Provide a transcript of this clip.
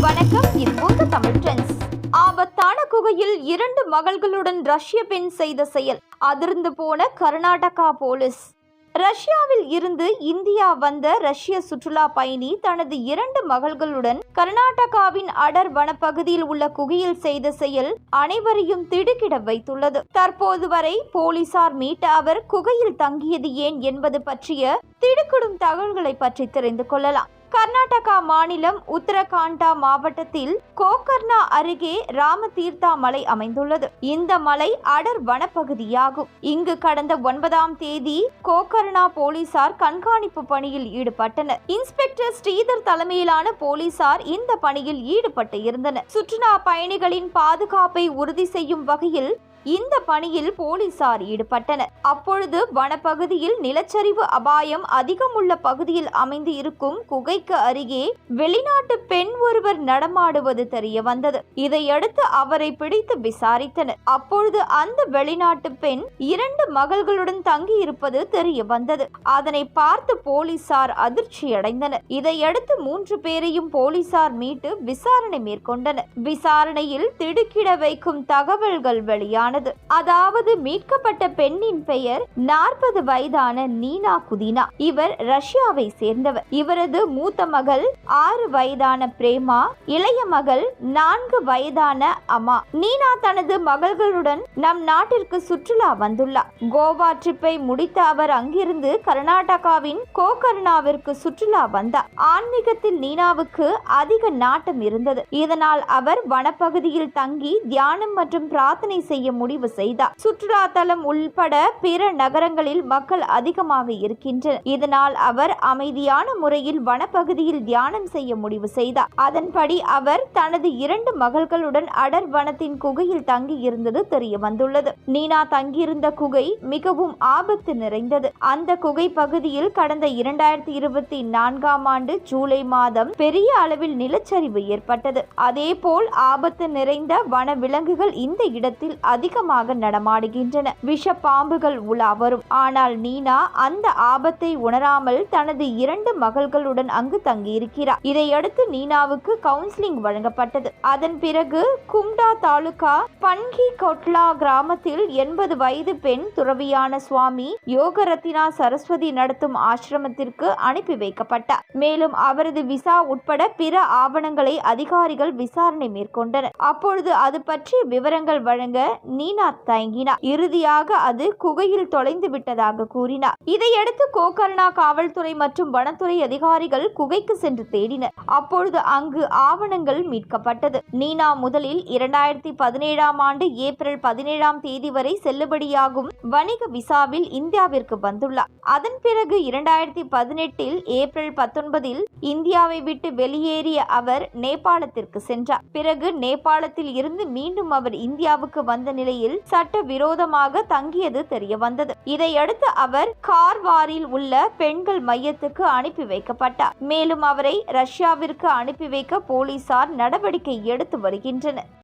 வணக்கம் இது உங்க தமிழ் ட்ரெண்ட்ஸ். ஆபத்தான குகையில் இரண்டு மகள்களுடன் ரஷ்ய பெண் செய்த செயல். அதிர்ந்து போன கர்நாடகா போலீஸ். ரஷ்யாவில் இருந்து இந்தியா வந்த ரஷ்ய சுற்றுலா பயணி தனது இரண்டு மகள்களுடன் கர்நாடகாவின் அடர் வனப்பகுதியில் உள்ள குகையில் செய்த செயல் அனைவரையும் திடுக்கிட வைத்துள்ளது. தற்போது வரை போலீசார் மீட்ட அவர் குகையில் தங்கியது ஏன் என்பது பற்றிய திடுக்கிடும் தகவல்களை பற்றி தெரிந்து கொள்ளலாம். கர்நாடகா மாநிலம் உத்தரகாண்டா மாவட்டத்தில் கோகர்ணா அருகே ராமதீர்த்தா மலை அமைந்துள்ளது. இந்த மலை அடர் வனப்பகுதியாகும். இங்கு கடந்த ஒன்பதாம் தேதி கோகர்ணா போலீசார் கண்காணிப்பு பணியில் ஈடுபட்டனர். இன்ஸ்பெக்டர் ஸ்ரீதர் தலைமையிலான போலீசார் இந்த பணியில் ஈடுபட்டு இருந்தனர். சுற்றுலா பயணிகளின் பாதுகாப்பை உறுதி செய்யும் வகையில் இந்த பணியில் போலீசார் ஈடுபட்டனர். அப்பொழுது வனப்பகுதியில் நிலச்சரிவு அபாயம் அதிகம் உள்ள பகுதியில் அமைந்து இருக்கும் குகைக்கு அருகே வெளிநாட்டு பெண் ஒருவர் நடமாடுவது தெரிய வந்தது. இதையடுத்து அவரை பிடித்து விசாரித்தனர். அப்பொழுது அந்த வெளிநாட்டு பெண் இரண்டு மகள்களுடன் தங்கி இருப்பது தெரிய வந்தது. அதனை பார்த்து போலீசார் அதிர்ச்சியடைந்தனர். இதையடுத்து மூன்று பேரையும் போலீசார் மீட்டு விசாரணை மேற்கொண்டனர். விசாரணையில் திடுக்கிட வைக்கும் தகவல்கள் வெளியானது. அதாவது மீட்கப்பட்ட பெண்ணின் பெயர் நாற்பது வயதான நீனா குதினா. இவர் ரஷ்யாவை சேர்ந்தவர். இவரது மூத்த மகள் ஆறு வயதான பிரேமா இளைய மகள் நான்கு வயதான அமா. நீனா தனது மகள்களுடன் நம் நாட்டிற்கு சுற்றுலா வந்துள்ளார் கோவா ட்ரிப்பை முடித்த அவர் அங்கிருந்து கர்நாடகாவின் கோகர்ணாவிற்கு சுற்றுலா வந்தார் ஆன்மீகத்தில் நீனாவுக்கு அதிக நாட்டம் இருந்தது. இதனால் அவர் வனப்பகுதியில் தங்கி தியானம் மற்றும் பிரார்த்தனை செய்ய முடிவு செய்தார். சுற்றுலா தலம் உள்பட பிற நகரங்களில் மக்கள் அதிகமாக இருக்கின்றனர். இதனால் அவர் அமைதியான முறையில் வனப்பகுதியில் தியானம் செய்ய முடிவு செய்தார். அதன்படி அவர் தனது இரண்டு மகள்களுடன் அடர் வனத்தின் குகையில் தங்கியிருந்தது தெரிய வந்துள்ளது. நீனா தங்கியிருந்த குகை மிகவும் ஆபத்து நிறைந்தது. அந்த குகை பகுதியில் கடந்த இரண்டாயிரத்தி இருபத்தி நான்காம் ஆண்டு ஜூலை மாதம் பெரிய அளவில் நிலச்சரிவு ஏற்பட்டது. அதேபோல் ஆபத்து நிறைந்த வன விலங்குகள் இந்த இடத்தில் அதிக அதிகமாக நடமாடுகின்றன. விஷ பாம்புகள் உலா வரும். ஆனால் நீனா அந்த ஆபத்தை உணராமல் தனது இரண்டு மகள்களுடன் அங்கு தங்கியிருக்கிறார். இதையடுத்து நீனாவுக்கு கவுன்சிலிங் வழங்கப்பட்டது. அதன் பிறகு கும்டா தாலுகா பன்கி கொட்லா கிராமத்தில் எண்பது வயது பெண் துறவியான சுவாமி யோகரத்தினா சரஸ்வதி நடத்தும் ஆசிரமத்திற்கு அனுப்பி வைக்கப்பட்டார். மேலும் அவரது விசா உட்பட பிற ஆவணங்களை அதிகாரிகள் விசாரணை மேற்கொண்டனர். அப்பொழுது அது பற்றிய விவரங்கள் வழங்க நீனா தயங்கினார். இறுதியாக அது குகையில் தொலைந்து விட்டதாக கூறினார். இதையடுத்து கோகர்ணா காவல்துறை மற்றும் வனத்துறை அதிகாரிகள் குகைக்கு சென்று தேடினர். அப்பொழுது அங்கு ஆவணங்கள் மீட்கப்பட்டது. நீனா முதலில் இரண்டாயிரத்தி பதினேழாம் ஆண்டு ஏப்ரல் பதினேழாம் தேதி வரை செல்லுபடியாகும் வணிக விசாவில் இந்தியாவிற்கு வந்துள்ளார். அதன் பிறகு இரண்டாயிரத்தி பதினெட்டில் ஏப்ரல் பத்தொன்பதில் இந்தியாவை விட்டு வெளியேறிய அவர் நேபாளத்திற்கு சென்றார். பிறகு நேபாளத்தில் இருந்து மீண்டும் அவர் இந்தியாவுக்கு வந்த நிலையில் சட்ட விரோதமாக தங்கியது தெரிய வந்தது இதையடுத்து அவர் கார்வாரில் உள்ள பெண்கள் மையத்துக்கு அனுப்பி வைக்கப்பட்டார். மேலும் அவரை ரஷ்யாவிற்கு அனுப்பி வைக்க போலீசார் நடவடிக்கை எடுத்து வருகின்றனர்.